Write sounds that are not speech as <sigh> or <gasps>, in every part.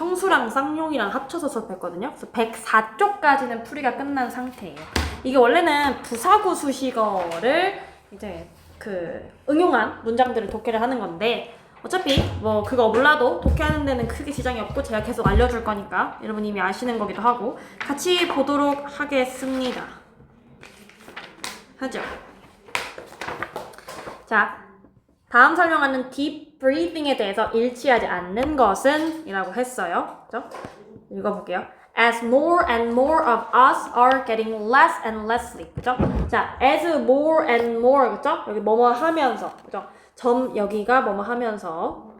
청수랑 쌍용이랑 합쳐서 수업했거든요. 그래서 104쪽까지는 풀이가 끝난 상태예요. 이게 원래는 부사구 수식어를 이제 그 응용한 문장들을 독해를 하는 건데 어차피 뭐 그거 몰라도 독해하는 데는 크게 지장이 없고 제가 계속 알려줄 거니까 여러분 이미 아시는 거기도 하고 같이 보도록 하겠습니다. 하죠. 자, 다음 설명하는 deep breathing에 대해서 일치하지 않는 것은 이라고 했어요. 그죠? 읽어볼게요. As more and more of us are getting less and less sleep. 그죠? 자, as more and more. 그죠? 여기 뭐뭐 하면서. 그죠? 점, 여기가 뭐뭐 하면서.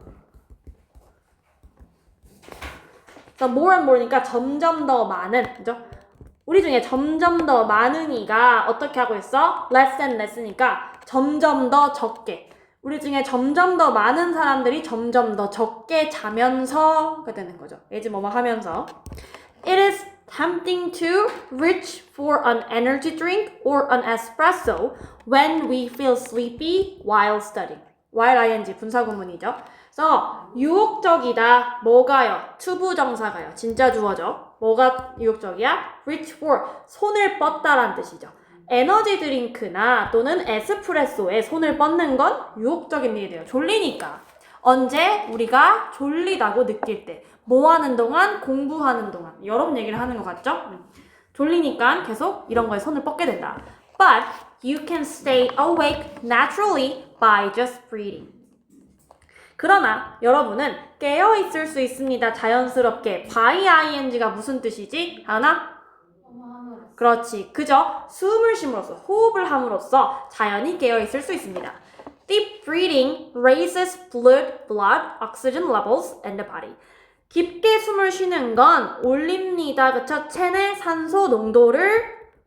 자, more and more니까 점점 더 많은. 그죠? 우리 중에 점점 더 많은 이가 어떻게 하고 있어? less and less니까 점점 더 적게. 우리 중에 점점 더 많은 사람들이 점점 더 적게 자면서가 되는 거죠. 예지 뭐뭐 하면서. It is tempting to reach for an energy drink or an espresso when we feel sleepy while studying. while ing 분사구문이죠. 그래서 유혹적이다. 뭐가요? 투부정사가요. 진짜 주어죠. 뭐가 유혹적이야? reach for 손을 뻗다란 뜻이죠. 에너지 드링크나 또는 에스프레소에 손을 뻗는 건 유혹적인 일이 돼요. 졸리니까. 언제 우리가 졸리다고 느낄 때. 뭐 하는 동안? 공부하는 동안. 여러 얘기를 하는 것 같죠? 음. 졸리니까 계속 이런 거에 손을 뻗게 된다. But you can stay awake naturally by just breathing. 그러나 여러분은 깨어 있을 수 있습니다. 자연스럽게. by ing가 무슨 뜻이지? 하나? 그렇지. 그저 숨을 쉼으로써 호흡을 함으로써 자연히 깨어 있을 수 있습니다. Deep breathing raises blood, blood oxygen levels in the body. 깊게 숨을 쉬는 건 올립니다. 그쵸? 체내 산소 농도를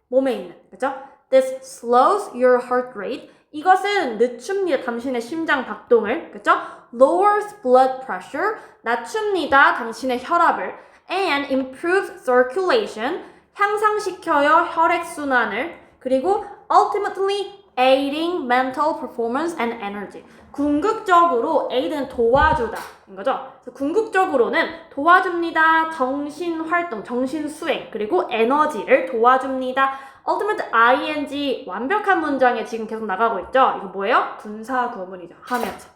몸에 있는. 그쵸? This slows your heart rate. 이것은 늦춥니다. 당신의 심장 박동을. 그쵸? Lowers blood pressure. 낮춥니다. 당신의 혈압을. And improves circulation. 향상시켜요. 혈액순환을. 그리고 ultimately aiding mental performance and energy. 궁극적으로 aid는 도와주다. 인 거죠. 궁극적으로는 도와줍니다. 정신 활동, 정신 수행, 그리고 에너지를 도와줍니다. ultimate ing 완벽한 문장에 지금 계속 나가고 있죠. 이거 뭐예요? 분사 구문이죠. 하면서.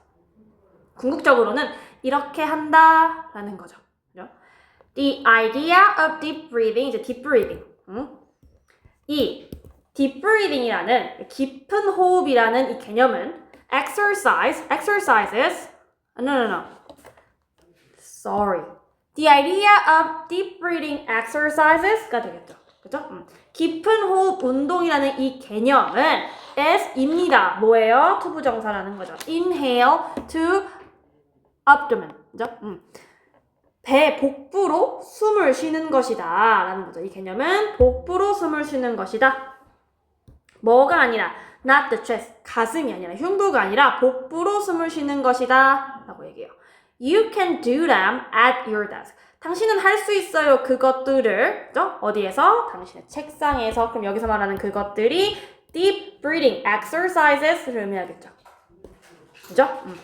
궁극적으로는 이렇게 한다라는 거죠. The idea of deep breathing 이제 deep breathing. 응? 이 deep breathing이라는 깊은 호흡이라는 이 개념은 exercise, exercises, no, no, no. Sorry. The idea of deep breathing exercises가 되겠죠. 그죠? 음. 깊은 호흡 운동이라는 이 개념은 is입니다. 뭐예요? 투부정사라는 거죠. Inhale to abdomen. 그죠? 음. 배 복부로 숨을 쉬는 것이다. 라는 거죠. 이 개념은 복부로 숨을 쉬는 것이다. 뭐가 아니라 not the chest, 가슴이 아니라 흉부가 아니라 복부로 숨을 쉬는 것이다. 라고 얘기해요. You can do them at your desk. 당신은 할 수 있어요. 그것들을 그죠? 어디에서? 당신의 책상에서. 그럼 여기서 말하는 그것들이 deep breathing exercises를 의미하겠죠. 그죠? 음.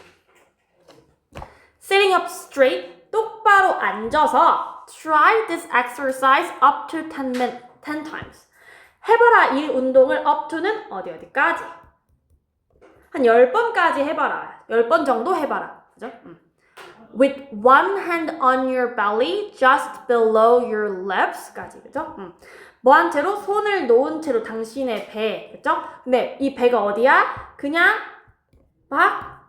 Sitting up straight, 똑바로 앉아서 try this exercise up to 10, min, 10 times. 해봐라 이 운동을 up to는 어디 어디까지? 한 10번까지 해봐라. 10번 정도 해봐라. 그죠? 음. With one hand on your belly, just below your lips,까지. 그죠? 음. 뭐한 채로 손을 놓은 채로 당신의 배. 그죠? 근데 이 배가 어디야? 그냥 막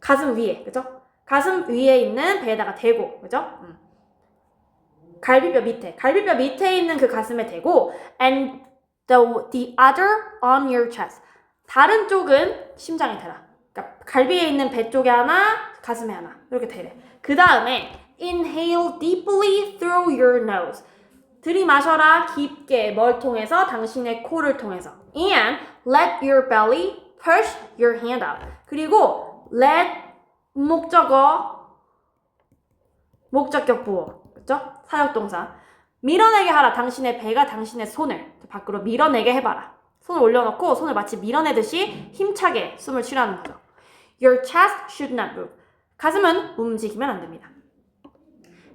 가슴 위에. 그죠? 가슴 위에 있는 배에다가 대고. 그죠? 음. 갈비뼈 밑에. 갈비뼈 밑에 있는 그 가슴에 대고 and the, the other on your chest. 다른 쪽은 심장에 대라. 그러니까 갈비에 있는 배 쪽에 하나, 가슴에 하나. 이렇게 대래. 그 다음에 inhale deeply through your nose. 들이마셔라 깊게 뭘 통해서 당신의 코를 통해서 and let your belly push your hand out 그리고 let 목적어. 목적격 부호 그죠 사역동사. 밀어내게 하라. 당신의 배가 당신의 손을. 밖으로 밀어내게 해봐라. 손을 올려놓고 손을 마치 밀어내듯이 힘차게 숨을 쉬라는 거죠. Your chest should not move. 가슴은 움직이면 안 됩니다.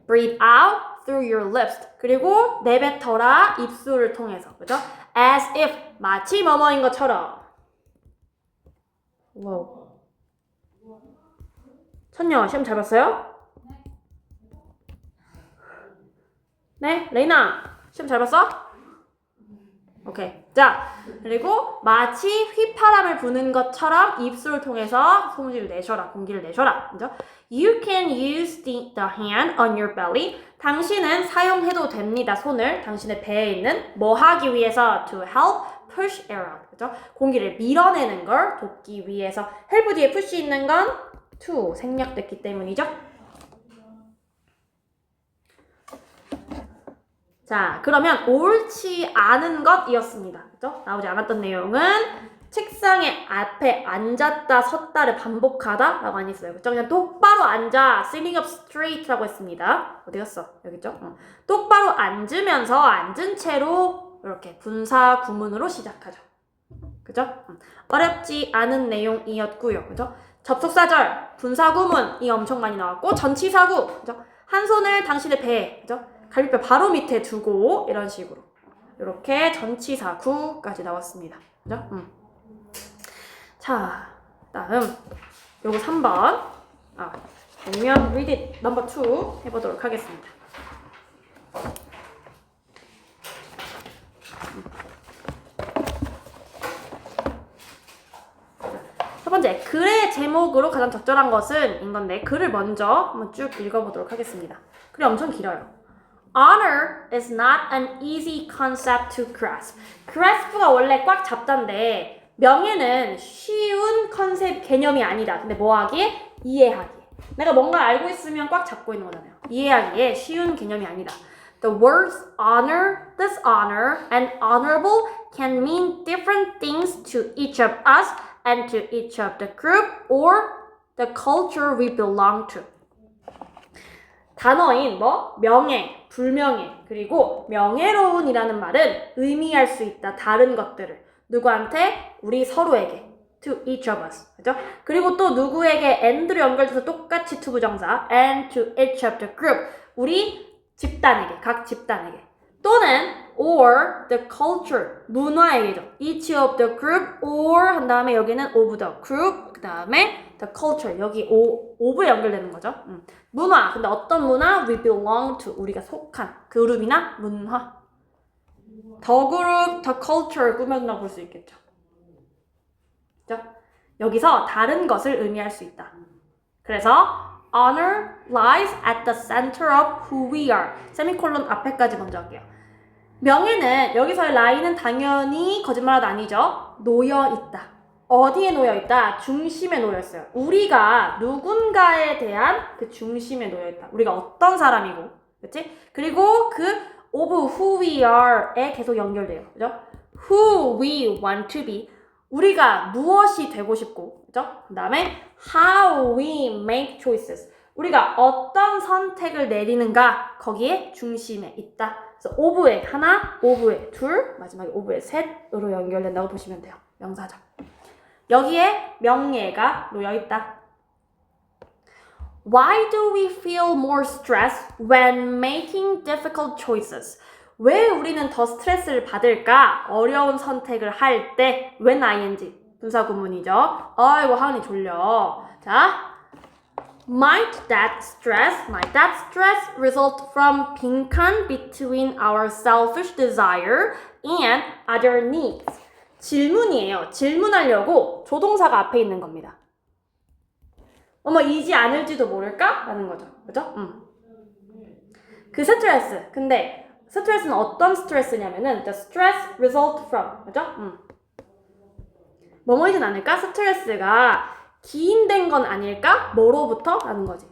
Breathe out through your lips. 그리고 내뱉어라. 입술을 통해서. 그죠? as if. 마치 뭐뭐인 것처럼. 와 우. 천녀 시험 잘 봤어요? 네, 레이나 시험 잘 봤어? 오케이. 자, 그리고 마치 휘파람을 부는 것처럼 입술을 통해서 소문을 내셔라, 공기를 내셔라. 그죠? You can use the, the hand on your belly. 당신은 사용해도 됩니다. 손을 당신의 배에 있는 뭐 하기 위해서 to help push air out. 그죠? 공기를 밀어내는 걸 돕기 위해서 help 뒤에 push 있는 건 to 생략됐기 때문이죠. 자, 그러면 옳지 않은 것이었습니다. 그죠? 나오지 않았던 내용은 책상에 앞에 앉았다 섰다를 반복하다 라고 안 했어요. 그죠? 그냥 똑바로 앉아 sitting up straight라고 했습니다. 어디 갔어? 여기 있죠? 어. 똑바로 앉으면서 앉은 채로 이렇게 분사 구문으로 시작하죠. 그죠? 음. 어렵지 않은 내용이었고요. 그죠? 접속사절, 분사구문이 엄청 많이 나왔고 전치사구, 그죠? 한 손을 당신의 배에, 그죠? 갈비뼈 바로 밑에 두고 이런 식으로 이렇게 전치사구까지 나왔습니다. 그죠? 음. 자, 다음 요거 3번 아, 아니면 read it number 2 해보도록 하겠습니다. 첫 번째, 글의 제목으로 가장 적절한 것은 인 건데 글을 먼저 한번 쭉 읽어보도록 하겠습니다. 글이 엄청 길어요. Honor is not an easy concept to grasp. grasp가 원래 꽉 잡다인데 명예는 쉬운 컨셉 개념이 아니다. 근데 뭐 하기에? 이해하기. 내가 뭔가 알고 있으면 꽉 잡고 있는 거잖아요. 이해하기에 쉬운 개념이 아니다. The words honor, dishonor, and honorable can mean different things to each of us and to each of the group or the culture we belong to. 단어인 뭐 명예, 불명예, 그리고 명예로운이라는 말은 의미할 수 있다. 다른 것들을 누구한테? 우리 서로에게. To each of us. 그죠? 그리고 또 누구에게 and로 연결돼서 똑같이 to 부정사 and to each of the group. 우리 집단에게, 각 집단에게. 또는 or the culture, 문화에게죠. each of the group or 한 다음에 여기는 of the group, 그 다음에 the culture, 여기 o, of에 연결되는 거죠. 음. 문화, 근데 어떤 문화? we belong to, 우리가 속한 그룹이나 문화. 더 그룹, 더 culture 꾸몄나 볼수 있겠죠. 그죠? 여기서 다른 것을 의미할 수 있다. 그래서 honor lies at the center of who we are. 세미콜론 앞에까지 먼저 할게요. 명예는 여기서의 라인은 당연히 거짓말하도 아니죠. 놓여 있다. 어디에 놓여 있다? 중심에 놓여 있어요. 우리가 누군가에 대한 그 중심에 놓여 있다. 우리가 어떤 사람이고, 그렇지? 그리고 그 of who we are에 계속 연결돼요. 그죠? Who we want to be. 우리가 무엇이 되고 싶고, 그죠? 그 다음에 how we make choices. 우리가 어떤 선택을 내리는가 거기에 중심에 있다. 그래서 of의 하나, of의 둘, 마지막에 of의 셋으로 연결된다고 보시면 돼요. 명사죠. 여기에 명예가 놓여 있다. Why do we feel more stress when making difficult choices? 왜 우리는 더 스트레스를 받을까? 어려운 선택을 할 때 when ing 분사 구문이죠. 아이고 하은이 졸려. 자, might that stress, might that stress result from 빈칸 between our selfish desire and other needs? 질문이에요. 질문하려고 조동사가 앞에 있는 겁니다. 어머, 이지 않을지도 모를까? 라는 거죠. 그죠? 음. 그 스트레스. 근데 스트레스는 어떤 스트레스냐면은 the stress result from. 그죠? 음. 뭐뭐이진 않을까? 스트레스가 기인된 건 아닐까? 뭐로부터? 라는 거지.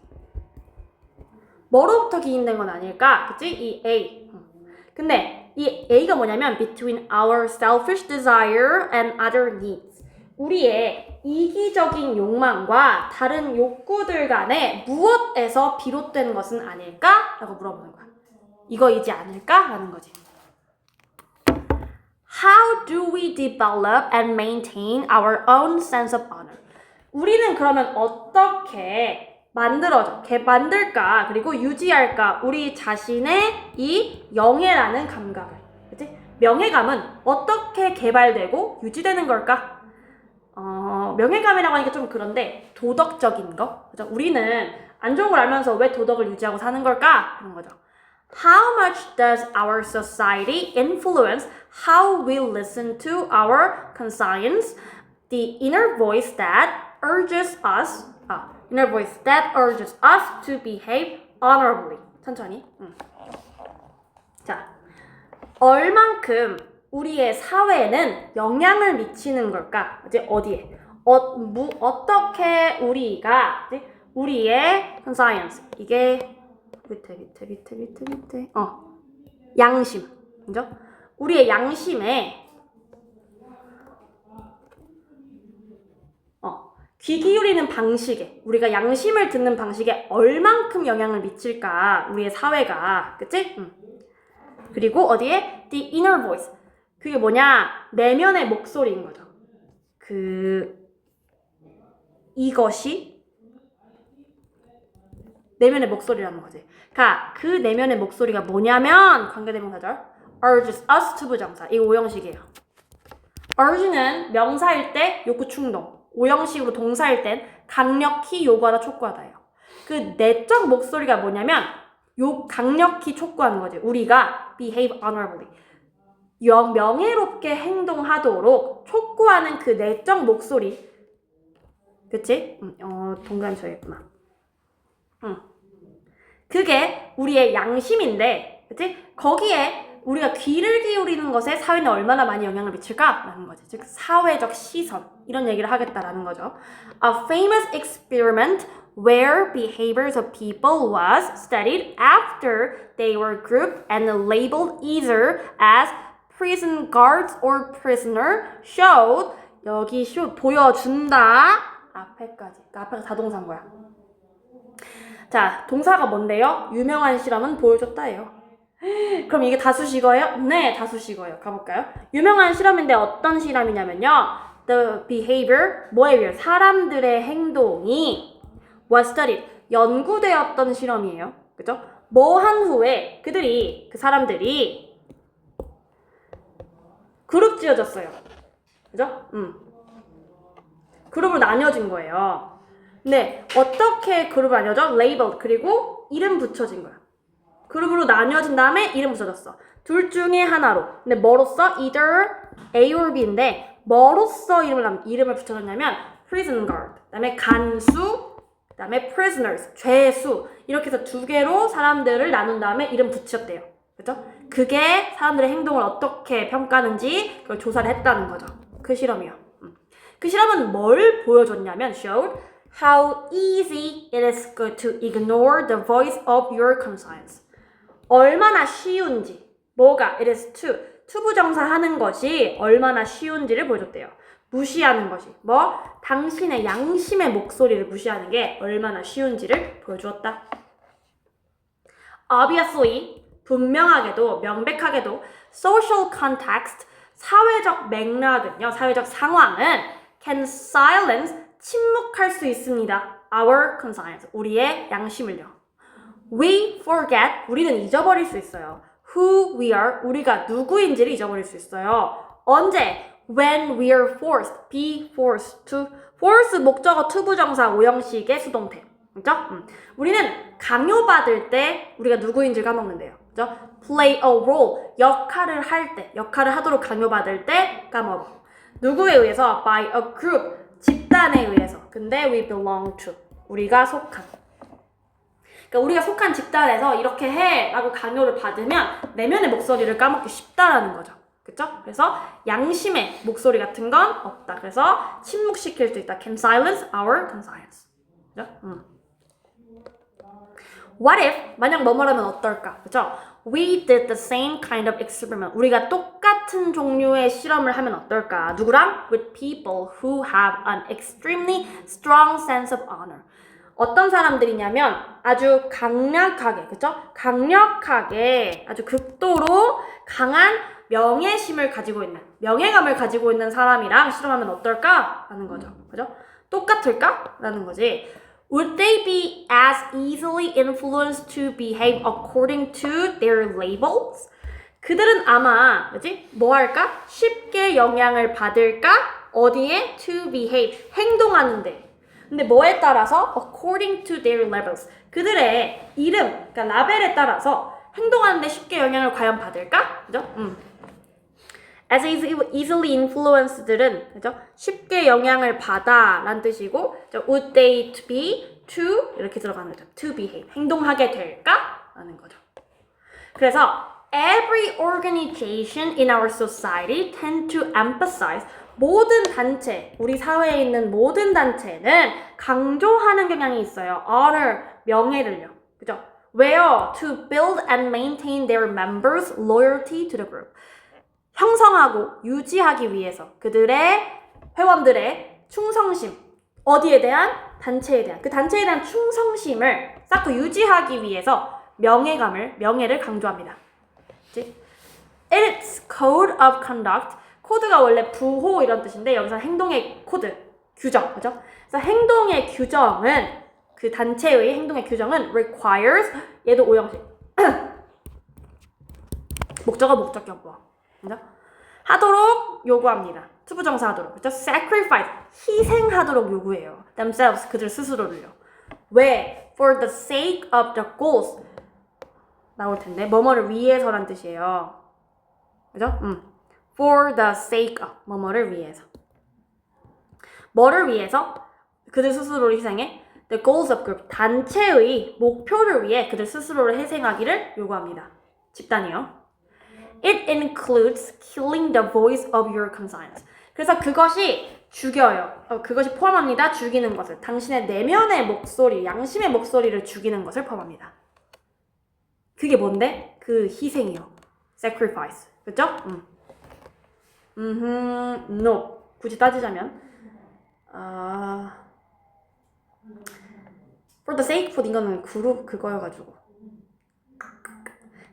뭐로부터 기인된 건 아닐까? 그치? 이 A. 음. 근데 이 A가 뭐냐면 between our selfish desire and other needs. 우리의 이기적인 욕망과 다른 욕구들 간에 무엇에서 비롯된 것은 아닐까? 라고 물어보는 거야. 이거이지 않을까? 라는 거지. How do we develop and maintain our own sense of honor? 우리는 그러면 어떻게 만들어져, 개 만들까 그리고 유지할까 우리 자신의 이 영예라는 감각을, 그치? 명예감은 어떻게 개발되고 유지되는 걸까? 어, 명예감이라고 하니까 좀 그런데 도덕적인 거, 그죠? 우리는 안 좋은 걸 알면서 왜 도덕을 유지하고 사는 걸까? 그런 거죠. How much does our society influence how we listen to our conscience, the inner voice that urges us, 아, inner voice that urges us to behave honorably. 천천히. 응. 자, 얼만큼 우리의 사회에는 영향을 미치는 걸까? 이제 어디에? 어, 무, 어떻게 우리가 이제 우리의 conscience 이게 밑에 밑에 밑에 밑에 밑에 어 양심 그죠? 우리의 양심에 어 귀 기울이는 방식에 우리가 양심을 듣는 방식에 얼만큼 영향을 미칠까 우리의 사회가 그치? 응. 그리고 어디에 the inner voice 그게 뭐냐 내면의 목소리인 거죠 그 이것이 내면의 목소리라는 거지. 그러니까 그 내면의 목소리가 뭐냐면 관계대명사절 urges us to 부정사 이거 오형식이에요. urge는 명사일 때 욕구 충동, 오형식으로 동사일 땐 강력히 요구하다 촉구하다예요. 그 내적 목소리가 뭐냐면 요 강력히 촉구하는 거지. 우리가 behave honorably. 영 명예롭게 행동하도록 촉구하는 그 내적 목소리. 그치? 음, 어, 쳐야겠구나. 응. 그게 우리의 양심인데, 그치? 거기에 우리가 귀를 기울이는 것에 사회는 얼마나 많이 영향을 미칠까라는 거지. 즉, 사회적 시선. 이런 얘기를 하겠다라는 거죠. A famous experiment where behaviors of people was studied after they were grouped and labeled either as prison guards or prisoner showed 여기 show 보여준다 앞에까지 그러니까 앞에가 다동사인 거야 자 동사가 뭔데요? 유명한 실험은 보여줬다예요 <gasps> 그럼 이게 다수식어예요? 네 다수식어예요 가볼까요? 유명한 실험인데 어떤 실험이냐면요 The behavior 의해 사람들의 행동이 was studied 연구되었던 실험이에요 그죠? 뭐 한 후에 그들이 그 사람들이 그룹 지어졌어요. 그죠? 음. 그룹으로 나뉘어진 거예요. 네, 어떻게 그룹을 나뉘어져? 레이블 그리고 이름 붙여진 거야. 그룹으로 나뉘어진 다음에 이름 붙여졌어. 둘 중에 하나로. 근데 뭐로써? either A or B인데 뭐로써 이름을 남, 이름을 붙여졌냐면 prison guard. 그 다음에 간수, 그 다음에 prisoners, 죄수 이렇게 해서 두 개로 사람들을 나눈 다음에 이름 붙였대요. 그죠? 그게 사람들의 행동을 어떻게 평가하는지 그걸 조사를 했다는 거죠. 그 실험이요. 음. 그 실험은 뭘 보여줬냐면 showed how easy it is to ignore the voice of your conscience. 얼마나 쉬운지 뭐가 it is to 투부정사 하는 것이 얼마나 쉬운지를 보여줬대요. 무시하는 것이 뭐 당신의 양심의 목소리를 무시하는 게 얼마나 쉬운지를 보여주었다. Obviously, 분명하게도 명백하게도 social context 사회적 맥락은요 사회적 상황은 can silence 침묵할 수 있습니다. Our conscience 우리의 양심을요. We forget 우리는 잊어버릴 수 있어요. Who we are 우리가 누구인지를 잊어버릴 수 있어요. 언제? When we are forced, be forced to. force 목적어 투부정사 오형식의 수동태. 그죠? 음. 우리는 강요받을 때 우리가 누구인지 까먹는데요. 그죠? play a role 역할을 할 때, 역할을 하도록 강요받을 때 까먹어. 누구에 의해서? by a group 집단에 의해서. 근데 we belong to 우리가 속한. 그러니까 우리가 속한 집단에서 이렇게 해라고 강요를 받으면 내면의 목소리를 까먹기 쉽다라는 거죠. 그쵸? 그래서 양심의 목소리 같은 건 없다. 그래서 침묵시킬 수 있다. Can silence our conscience. 그죠? 음. What if 만약 뭐뭐라면 어떨까? 그죠? We did the same kind of experiment. 우리가 똑같은 종류의 실험을 하면 어떨까? 누구랑? With people who have an extremely strong sense of honor. 어떤 사람들이냐면 아주 강력하게, 그죠? 강력하게 아주 극도로 강한 명예심을 가지고 있는, 명예감을 가지고 있는 사람이랑 실험하면 어떨까? 라는 거죠. 그죠? 똑같을까? 라는 거지. Would they be as easily influenced to behave according to their labels? 그들은 아마 뭐지? 뭐 할까? 쉽게 영향을 받을까? 어디에? To behave. 행동하는데. 근데 뭐에 따라서? According to their labels. 그들의 이름, 그러니까 라벨에 따라서 행동하는데 쉽게 영향을 과연 받을까? 그죠? 음. as easily influenced들은 그죠? 쉽게 영향을 받아 라는 뜻이고 would they to be to 이렇게 들어가는 거죠. to behave 행동하게 될까? 라는 거죠. 그래서 every organization in our society tend to emphasize 모든 단체, 우리 사회에 있는 모든 단체는 강조하는 경향이 있어요. honor, 명예를요. 그죠? 왜요? To build and maintain their members' loyalty to the group. 형성하고 유지하기 위해서 그들의 회원들의 충성심 어디에 대한 단체에 대한 그 단체에 대한 충성심을 쌓고 유지하기 위해서 명예감을 명예를 강조합니다. Its code of conduct 코드가 원래 부호 이런 뜻인데 여기서 행동의 코드 규정 그죠? 그래서 행동의 규정은 그 단체의 행동의 규정은 requires 얘도 오형식 <clears throat> 목적어 목적격보어 그죠? 하도록 요구합니다. 투부정사 하도록. 그죠? sacrifice. 희생하도록 요구해요. themselves. 그들 스스로를요. 왜? for the sake of the goals. 나올 텐데. 뭐뭐를 위해서란 뜻이에요. 그죠? 음. For the sake of. 뭐뭐를 위해서. 뭐를 위해서? 그들 스스로를 희생해? the goals of group. 단체의 목표를 위해 그들 스스로를 희생하기를 요구합니다. 집단이요. It includes killing the voice of your conscience. 그래서 그것이 죽여요. 어, 그것이 포함합니다. 죽이는 것을. 당신의 내면의 목소리, 양심의 목소리를 죽이는 것을 포함합니다. 그게 뭔데? 그 희생이요. sacrifice. 그죠? 음. 음, no. 굳이 따지자면, 아, for the sake of 이거는 그룹 그거여가지고.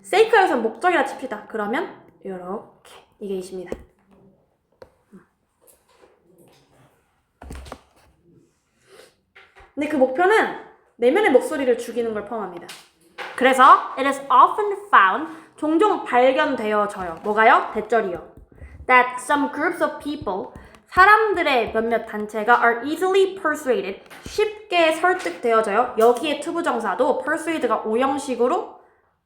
세이크에서 목적이라 칩시다. 그러면 이렇게 이게 이십니다. 근데 그 목표는 내면의 목소리를 죽이는 걸 포함합니다. 그래서 it is often found 종종 발견되어져요. 뭐가요? 대절이요. That some groups of people 사람들의 몇몇 단체가 are easily persuaded 쉽게 설득되어져요. 여기에 투부정사도 persuade가 오형식으로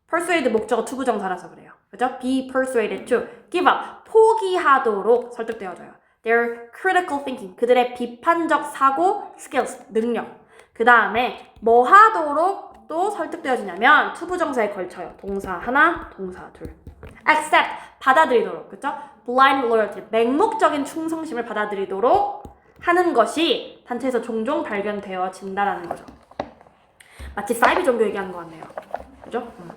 persuade 목적어 투부정사라서 그래요. 그죠? be persuaded to give up 포기하도록 설득되어져요. Their critical thinking 그들의 비판적 사고 skills 능력. 그 다음에 뭐 하도록 또 설득되어지냐면 투부정사에 걸쳐요. 동사 하나, 동사 둘. Accept 받아들이도록 그죠? blind loyalty 맹목적인 충성심을 받아들이도록 하는 것이 단체에서 종종 발견되어진다라는 거죠. 마치 사이비 종교 얘기하는 것 같네요. 그죠? 음.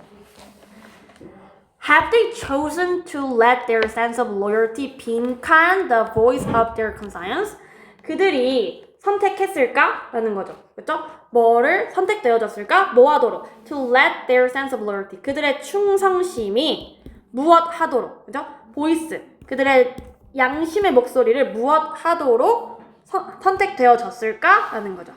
Have they chosen to let their sense of loyalty 빈칸 the voice of their conscience? 그들이 선택했을까? 라는 거죠. 그죠? 뭐를 선택되어졌을까? 뭐 하도록? To let their sense of loyalty. 그들의 충성심이 무엇 하도록. 그죠? 보이스. 그들의 양심의 목소리를 무엇 하도록 선, 선택되어졌을까? 라는 거죠.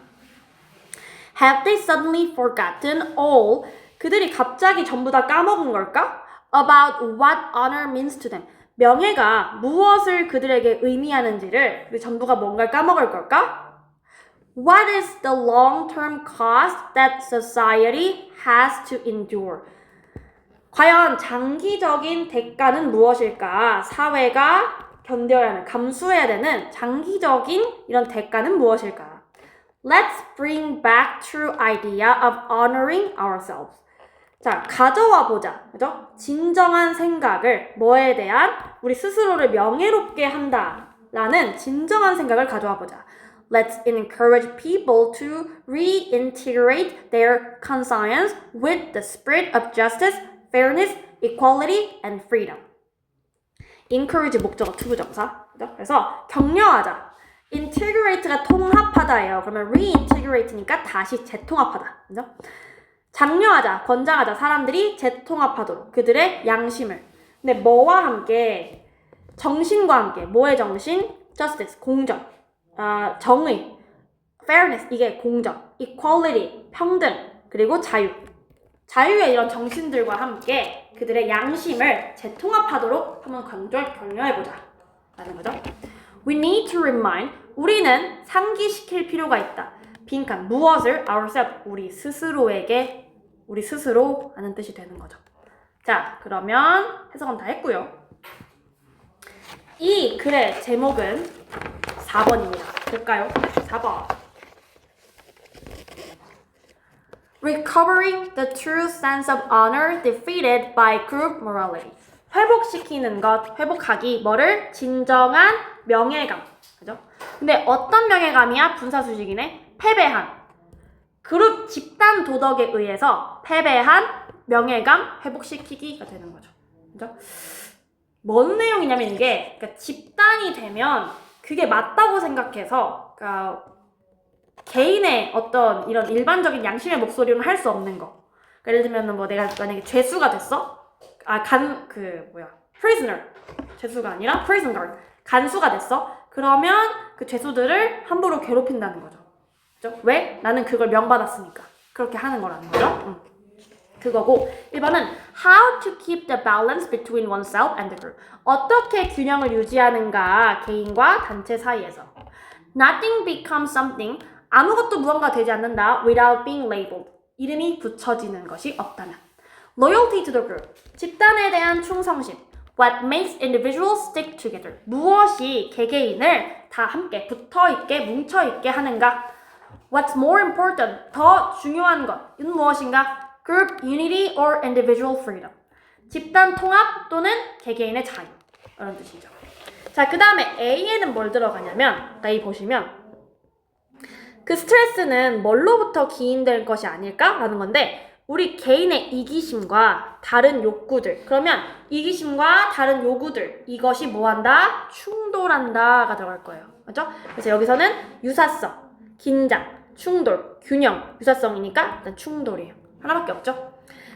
Have they suddenly forgotten all? 그들이 갑자기 전부 다 까먹은 걸까? About what honor means to them. 명예가 무엇을 그들에게 의미하는지를 그 전부가 뭔가를 까먹을 걸까? What is the long-term cost that society has to endure? 과연 장기적인 대가는 무엇일까? 사회가 견뎌야 하는, 감수해야 되는 장기적인 이런 대가는 무엇일까? Let's bring back true idea of honoring ourselves. 자, 가져와 보자. 그죠? 진정한 생각을 뭐에 대한 우리 스스로를 명예롭게 한다 라는 진정한 생각을 가져와 보자. Let's encourage people to reintegrate their conscience with the spirit of justice, fairness, equality, and freedom. encourage 목적어 투부정사. 그죠? 그래서 격려하자. integrate가 통합하다예요. 그러면 reintegrate니까 다시 재통합하다. 그죠? 장려하자, 권장하자. 사람들이 재통합하도록 그들의 양심을. 근데 뭐와 함께 정신과 함께 뭐의 정신? justice 공정, 아 정의, fairness 이게 공정, equality, 평등, 그리고 자유. 자유의 이런 정신들과 함께 그들의 양심을 재통합하도록 한번 강조, 격려해보자. 라는 거죠. We need to remind, 우리는 상기시킬 필요가 있다. 빈칸, 무엇을 ourselves, 우리 스스로에게, 우리 스스로 하는 뜻이 되는 거죠. 자, 그러면 해석은 다 했고요. 이 글의 제목은 4번입니다. 볼까요? 4번. Recovering the true sense of honor defeated by group morality. 회복시키는 것, 회복하기, 뭐를? 진정한 명예감. 그죠? 근데 어떤 명예감이야? 분사수식이네. 패배한. 그룹 집단 도덕에 의해서 패배한 명예감 회복시키기가 되는 거죠. 그죠? 뭔 내용이냐면 이게 그러니까 집단이 되면 그게 맞다고 생각해서 그러니까 개인의 어떤 이런 일반적인 양심의 목소리로는 할 수 없는 거. 그러니까 예를 들면 뭐 내가 만약에 죄수가 됐어? 아 간 그 뭐야 prisoner 죄수가 아니라 prison guard 간수가 됐어? 그러면 그 죄수들을 함부로 괴롭힌다는 거죠. 그죠? 왜? 나는 그걸 명받았으니까 그렇게 하는 거라는 거죠. 응. 그거고 1번은 how to keep the balance between oneself and the group. 어떻게 균형을 유지하는가 개인과 단체 사이에서. Nothing becomes something. 아무것도 무언가 되지 않는다 without being labeled. 이름이 붙여지는 것이 없다면. Loyalty to the group. 집단에 대한 충성심. What makes individuals stick together. 무엇이 개개인을 다 함께 붙어 있게 뭉쳐 있게 하는가? What's more important? 더 중요한 것은 무엇인가? Group unity or individual freedom. 집단 통합 또는 개개인의 자유. 이런 뜻이죠. 자, 그 다음에 A에는 뭘 들어가냐면, A 보시면, 그 스트레스는 뭘로부터 기인될 것이 아닐까라는 건데, 우리 개인의 이기심과 다른 욕구들. 그러면 이기심과 다른 요구들. 이것이 뭐 한다? 충돌한다가 들어갈 거예요. 맞죠? 그래서 여기서는 유사성, 긴장, 충돌, 균형, 유사성이니까 일단 충돌이에요. 하나밖에 없죠?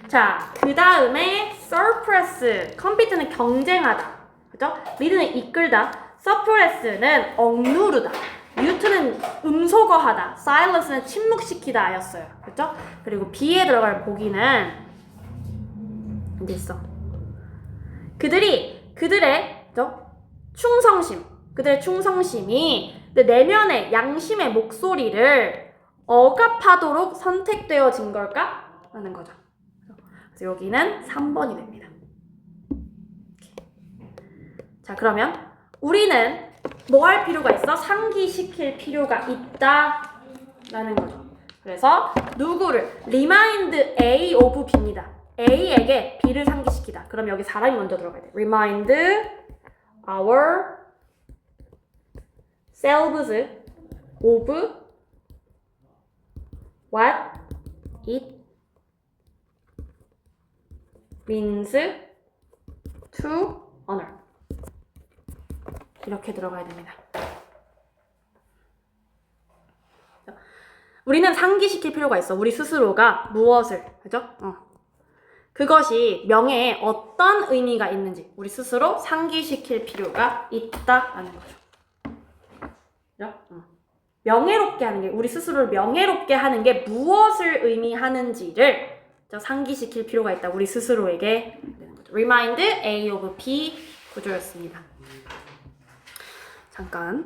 자, 그 다음에 suppress. 컴피트는 경쟁하다. 그죠? 리드는 이끌다. suppress는 억누르다. Mute는 음소거하다. silence는 침묵시키다 였어요. 그죠? 그리고 B에 들어갈 보기는 있어? 그들이 그들의 그죠? 충성심, 그들의 충성심이 내 내면의 양심의 목소리를 억압하도록 선택되어진 걸까? 라는 거죠. 그래서 여기는 3번이 됩니다. 자, 그러면 우리는 뭐 할 필요가 있어? 상기시킬 필요가 있다. 라는 거죠. 그래서 누구를 remind A of B입니다. A에게 B를 상기시키다. 그럼 여기 사람이 먼저 들어가야 돼. remind our selves of what it means to honor. 이렇게 들어가야 됩니다. 우리는 상기시킬 필요가 있어. 우리 스스로가 무엇을, 그죠? 어. 그것이 명예에 어떤 의미가 있는지 우리 스스로 상기시킬 필요가 있다라는 거죠. 그죠? 어. 명예롭게 하는 게 우리 스스로를 명예롭게 하는 게 무엇을 의미하는지를 저 상기시킬 필요가 있다. 우리 스스로에게. Remind A of P 구조였습니다. 잠깐.